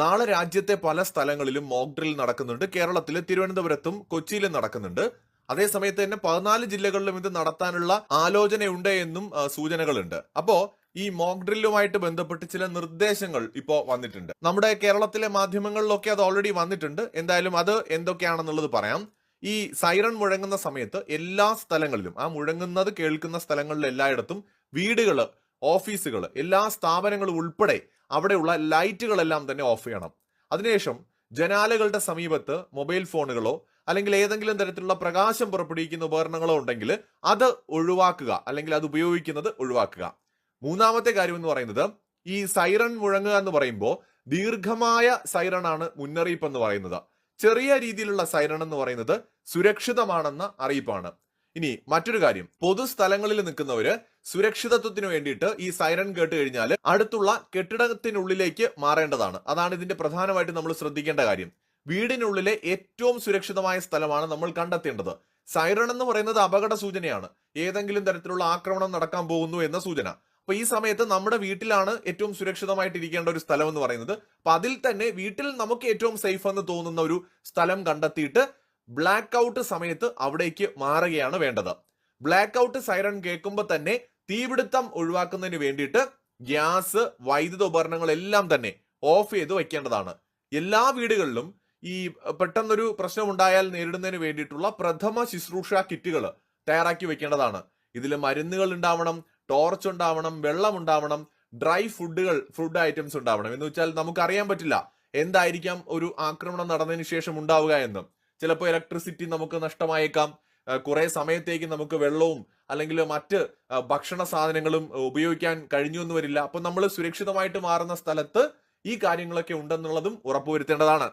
നാളെ രാജ്യത്തെ പല സ്ഥലങ്ങളിലും മോക്ക് ഡ്രിൽ നടക്കുന്നുണ്ട്. കേരളത്തിൽ തിരുവനന്തപുരത്തും കൊച്ചിയിലും നടക്കുന്നുണ്ട്. അതേസമയത്ത് തന്നെ പതിനാല് ജില്ലകളിലും ഇത് നടത്താനുള്ള ആലോചനയുണ്ട് എന്നും സൂചനകളുണ്ട്. അപ്പോ ഈ മോക്ക് ഡ്രില്ലുമായിട്ട് ബന്ധപ്പെട്ട് ചില നിർദ്ദേശങ്ങൾ ഇപ്പോൾ വന്നിട്ടുണ്ട്. നമ്മുടെ കേരളത്തിലെ മാധ്യമങ്ങളിലൊക്കെ അത് ഓൾറെഡി വന്നിട്ടുണ്ട്. എന്തായാലും അത് എന്തൊക്കെയാണെന്നുള്ളത് പറയാം. ഈ സൈറൺ മുഴങ്ങുന്ന സമയത്ത് എല്ലാ സ്ഥലങ്ങളിലും ആ മുഴങ്ങുന്നത് കേൾക്കുന്ന സ്ഥലങ്ങളിൽ എല്ലായിടത്തും വീടുകൾ ഓഫീസുകൾ എല്ലാ സ്ഥാപനങ്ങളും ഉൾപ്പെടെ അവിടെയുള്ള ലൈറ്റുകളെല്ലാം തന്നെ ഓഫ് ചെയ്യണം. അതിനുശേഷം ജനാലകളുടെ സമീപത്ത് മൊബൈൽ ഫോണുകളോ അല്ലെങ്കിൽ ഏതെങ്കിലും തരത്തിലുള്ള പ്രകാശം പുറപ്പെടുവിക്കുന്ന ഉപകരണങ്ങളോ ഉണ്ടെങ്കിൽ അത് ഒഴിവാക്കുക അല്ലെങ്കിൽ അത് ഉപയോഗിക്കുന്നത് ഒഴിവാക്കുക. മൂന്നാമത്തെ കാര്യം എന്ന് പറയുന്നത് ഈ സൈറൺ മുഴങ്ങുക എന്ന് പറയുമ്പോൾ ദീർഘമായ സൈറൺ ആണ് മുന്നറിയിപ്പ് എന്ന് പറയുന്നത്. ചെറിയ രീതിയിലുള്ള സൈറൺ എന്ന് പറയുന്നത് സുരക്ഷിതമാണെന്ന അറിയിപ്പാണ്. ഇനി മറ്റൊരു കാര്യം പൊതുസ്ഥലങ്ങളിൽ നിൽക്കുന്നവര് സുരക്ഷിതത്വത്തിന് വേണ്ടിയിട്ട് ഈ സൈറൺ കേട്ട് കഴിഞ്ഞാൽ അടുത്തുള്ള കെട്ടിടത്തിനുള്ളിലേക്ക് മാറേണ്ടതാണ്. അതാണ് ഇതിന്റെ പ്രധാനമായിട്ട് നമ്മൾ ശ്രദ്ധിക്കേണ്ട കാര്യം. വീടിനുള്ളിലെ ഏറ്റവും സുരക്ഷിതമായ സ്ഥലമാണ് നമ്മൾ കണ്ടെത്തേണ്ടത്. സൈറൺ എന്ന് പറയുന്നത് അപകട സൂചനയാണ്. ഏതെങ്കിലും തരത്തിലുള്ള ആക്രമണം നടക്കാൻ പോകുന്നു എന്ന സൂചന. അപ്പൊ ഈ സമയത്ത് നമ്മുടെ വീട്ടിലാണ് ഏറ്റവും സുരക്ഷിതമായിട്ട് ഇരിക്കേണ്ട ഒരു സ്ഥലം എന്ന് പറയുന്നത്. അപ്പൊ അതിൽ തന്നെ വീട്ടിൽ നമുക്ക് ഏറ്റവും സേഫ് എന്ന് തോന്നുന്ന ഒരു സ്ഥലം കണ്ടെത്തിയിട്ട് ബ്ലാക്ക് ഔട്ട് സമയത്ത് അവിടേക്ക് മാറുകയാണ് വേണ്ടത്. ബ്ലാക്ക് ഔട്ട് സൈറൺ കേൾക്കുമ്പോൾ തന്നെ തീപിടുത്തം ഒഴിവാക്കുന്നതിന് വേണ്ടിയിട്ട് ഗ്യാസ് വൈദ്യുത ഉപകരണങ്ങൾ എല്ലാം തന്നെ ഓഫ് ചെയ്ത് വെക്കേണ്ടതാണ് എല്ലാ വീടുകളിലും ഈ പെട്ടെന്നൊരു പ്രശ്നം ഉണ്ടായാൽ നേരിടുന്നതിന് വേണ്ടിയിട്ടുള്ള പ്രഥമ ശുശ്രൂഷ കിറ്റുകൾ തയ്യാറാക്കി വെക്കേണ്ടതാണ് ഇതിൽ മരുന്നുകൾ ഉണ്ടാവണം ടോർച്ച് ഉണ്ടാവണം വെള്ളം ഉണ്ടാവണം ഡ്രൈ ഫുഡുകൾ ഫുഡ് ഐറ്റംസ് ഉണ്ടാവണം. എന്ന് വെച്ചാൽ നമുക്ക് അറിയാൻ പറ്റില്ല എന്തായിരിക്കാം ഒരു ആക്രമണം നടന്നതിന് ശേഷം ഉണ്ടാവുക എന്ന്. ചിലപ്പോൾ ഇലക്ട്രിസിറ്റി നമുക്ക് നഷ്ടമായേക്കാം. കുറെ സമയത്തേക്ക് നമുക്ക് വെള്ളവും അല്ലെങ്കിൽ മറ്റ് ഭക്ഷണ സാധനങ്ങളും ഉപയോഗിക്കാൻ കഴിഞ്ഞു എന്ന് വരില്ല. അപ്പൊ നമ്മൾ സുരക്ഷിതമായിട്ട് മാറുന്ന സ്ഥലത്ത് ഈ കാര്യങ്ങളൊക്കെ ഉണ്ടെന്നുള്ളതും ഉറപ്പുവരുത്തേണ്ടതാണ്.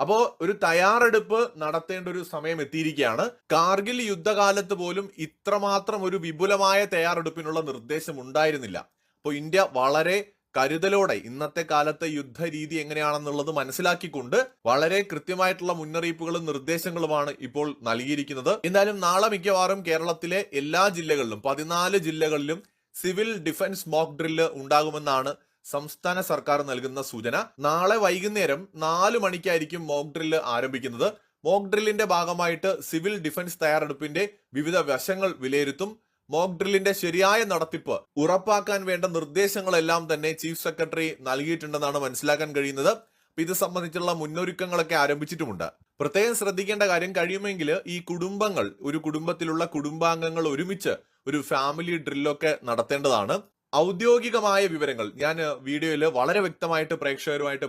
അപ്പോ ഒരു തയ്യാറെടുപ്പ് നടത്തേണ്ട ഒരു സമയം എത്തിയിരിക്കുകയാണ്. കാർഗിൽ യുദ്ധകാലത്ത് പോലും ഇത്രമാത്രം ഒരു വിപുലമായ തയ്യാറെടുപ്പിനുള്ള നിർദ്ദേശം ഉണ്ടായിരുന്നില്ല. അപ്പോൾ ഇന്ത്യ വളരെ കരുതലോടെ ഇന്നത്തെ കാലത്തെ യുദ്ധരീതി എങ്ങനെയാണെന്നുള്ളത് മനസ്സിലാക്കിക്കൊണ്ട് വളരെ കൃത്യമായിട്ടുള്ള മുന്നറിയിപ്പുകളും നിർദ്ദേശങ്ങളുമാണ് ഇപ്പോൾ നൽകിയിരിക്കുന്നത്. എന്തായാലും നാളെ മിക്കവാറും കേരളത്തിലെ എല്ലാ ജില്ലകളിലും പതിനാല് ജില്ലകളിലും സിവിൽ ഡിഫൻസ് മോക്ക് ഡ്രില്ല് ഉണ്ടാകുമെന്നാണ് സംസ്ഥാന സർക്കാർ നൽകുന്ന സൂചന. നാളെ വൈകുന്നേരം നാല് മണിക്കായിരിക്കും മോക്ക് ഡ്രില്ല് ആരംഭിക്കുന്നത്. മോക്ക് ഡ്രില്ലിന്റെ ഭാഗമായിട്ട് സിവിൽ ഡിഫൻസ് തയ്യാറെടുപ്പിന്റെ വിവിധ വശങ്ങൾ വിലയിരുത്തും. മോക്ക് ഡ്രില്ലിന്റെ ശരിയായ നടത്തിപ്പ് ഉറപ്പാക്കാൻ വേണ്ട നിർദ്ദേശങ്ങളെല്ലാം തന്നെ ചീഫ് സെക്രട്ടറി നൽകിയിട്ടുണ്ടെന്നാണ് മനസ്സിലാക്കാൻ കഴിയുന്നത്. ഇത് സംബന്ധിച്ചുള്ള മുന്നൊരുക്കങ്ങളൊക്കെ ആരംഭിച്ചിട്ടുമുണ്ട്. പ്രത്യേകം ശ്രദ്ധിക്കേണ്ട കാര്യം കഴിയുമെങ്കിൽ ഈ കുടുംബങ്ങൾ ഒരു കുടുംബത്തിലുള്ള കുടുംബാംഗങ്ങൾ ഒരുമിച്ച് ഒരു ഫാമിലി ഡ്രില്ലൊക്കെ നടത്തേണ്ടതാണ്. ഔദ്യോഗികമായ വിവരങ്ങൾ ഞാൻ വീഡിയോയിൽ വളരെ വ്യക്തമായിട്ട് പ്രേക്ഷകരുമായിട്ട്